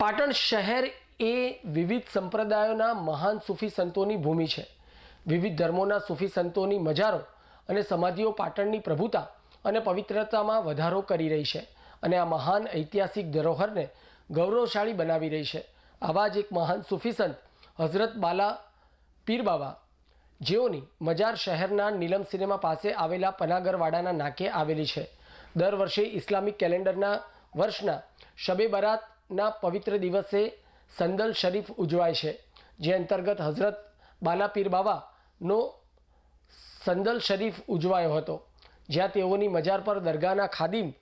પાટણ શહેર એ વિવિધ સંપ્રદાયોના મહાન સૂફી સંતોની ભૂમિ છે. વિવિધ ધર્મોના સૂફી સંતોની મજારો અને સમાધિઓ પાટણની પ્રભુતા અને પવિત્રતામાં વધારો કરી રહી છે અને આ મહાન ઐતિહાસિક ધરોહરને ગૌરવશાળી બનાવી રહી છે. આવા જ એક મહાન સૂફી સંત, હઝરત બાલા પીર બાબા જેઓની મજાર શહેરના નીલમ સિનેમા પાસે આવેલા પનાગરવાડાના નાકે આવેલી છે. દર વર્ષે ઇસ્લામિક કેલેન્ડરના વર્ષના શબે બરાતના પવિત્ર દિવસે સંદલ શરીફ ઉજવાય છે, જે અંતર્ગત હઝરત બાલાપીર બાબાનો સંદલ શરીફ ઉજવાયો હતો, જ્યાં તેઓની મજાર પર દરગાહના ખાદિમ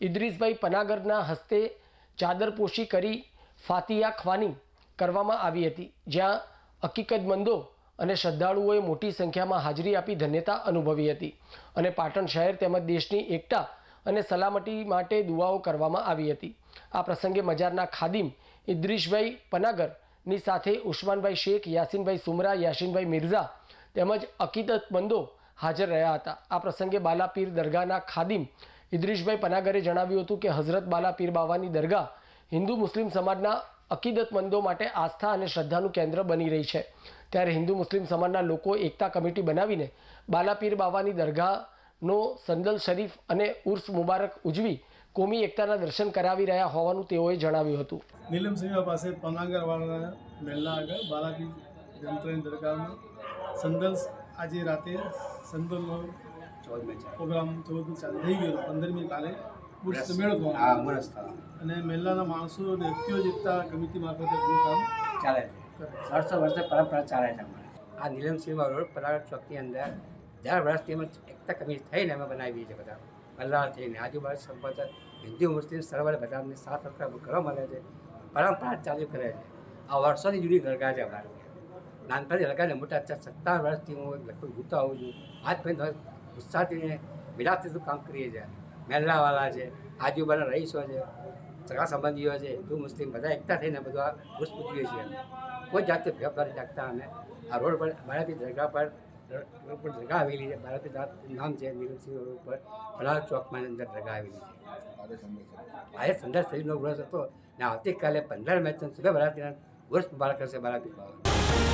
ઇદ્રીસભાઈ પનાગરના હસ્તે ચાદરપોશી કરી ફાતિયા ખવાની કરવામાં આવી હતી, જ્યાં હકીકતમંદો અને શ્રદ્ધાળુઓએ મોટી સંખ્યામાં હાજરી આપી ધન્યતા અનુભવી હતી. અને પાટણ શહેર તેમજ દેશની એકતા અને સલામતી માટે દુઆઓ કરવામાં આવી હતી. આ પ્રસંગે મજારના ખાદિમ ઇદ્રીશભાઈ પનાગરની સાથે ઉસ્માનભાઈ શેખ, યાસીનભાઈ સુમરા, યાસીનભાઈ મિર્ઝા તેમજ અકીદતમંદો હાજર રહ્યા હતા. આ પ્રસંગે બાલાપીર દરગાહના ખાદિમ ઇદ્રીશભાઈ પનાગરે જણાવ્યું હતું કે, હઝરત બાલાપીર બાવાની દરગાહ હિન્દુ મુસ્લિમ સમાજના અકીદતમંદો માટે આસ્થા અને શ્રદ્ધાનું કેન્દ્ર બની રહી છે. ત્યારે હિન્દુ મુસ્લિમ સમાજના લોકો એકતા કમિટી બનાવીને બાલાપીર બાવાની દરગાહનો સંદલ શરીફ અને ઉર્સ મુબારક ઉજવી કોમી એકતાના દર્શન કરાવી રહ્યા હોવાનું તેઓએ જણાવ્યું હતું. નીલમ સિંહા પાસે પનાગરવાળાના મહેલા આગળ બાલાજી જંત્રની દરગાહમાં સંદલ આજે રાતે સંદલનો પ્રોગ્રામ ચૌદ ચાલુ થઈ ગયો. પંદરમી કાલે ઉર્સ મેળો થવાનો. અને મહેલાના માણસો અને વ્યક્તિઓ જીતતા કમિટી મારફતે કામ ચાલે છે. વર્ષો વર્ષે પરંપરા ચાલે છે આ નીલમ સિંહા રોડ પલાગઢ ચોકની અંદર દર વર્ષથી અમે એકતા કમી થઈને અમે બનાવીએ છીએ બધા. મલ્લાર થઈને આજુબાજુ સંપર્ક હિન્દુ, મુસ્લિમ સર્વર બધાને સાથ સરકાર કરવા મળે છે. પરંપરા ચાલુ કરે છે. આ વર્ષોની જૂની દરગાહ છે અમારે નાનપણથી લગાડીને મોટા ચાર સત્તાવન વર્ષથી હું લગભગ ભૂતો આવું છું. આજ પછી ઉત્સાહથી વિરાટથી કામ કરીએ છીએ. મહેલાવાળા છે આજુબાજુના રહીશો છે, સગા સંબંધીઓ છે, હિન્દુ, મુસ્લિમ બધા એકતા થઈને બધું આ પુષ્પ પૂજીએ છીએ કોઈ જાતની ભેદભાવ રાખતા અમે આ રોડ પર બારાપી દરગાહ પર રોડ પર દરગાહ આવેલી છે બારાપી નામ છે નીરજસિંહ રોડ પર ફલાર ચોકમાં અંદર દરગાહ આવેલી છે આજે સંદર શરીરનો વર્ષ હતો. ને આવતીકાલે પંદર મેચ સુધી ભારતીય વર્ષ મુબારક કરશે બારાપી બાબા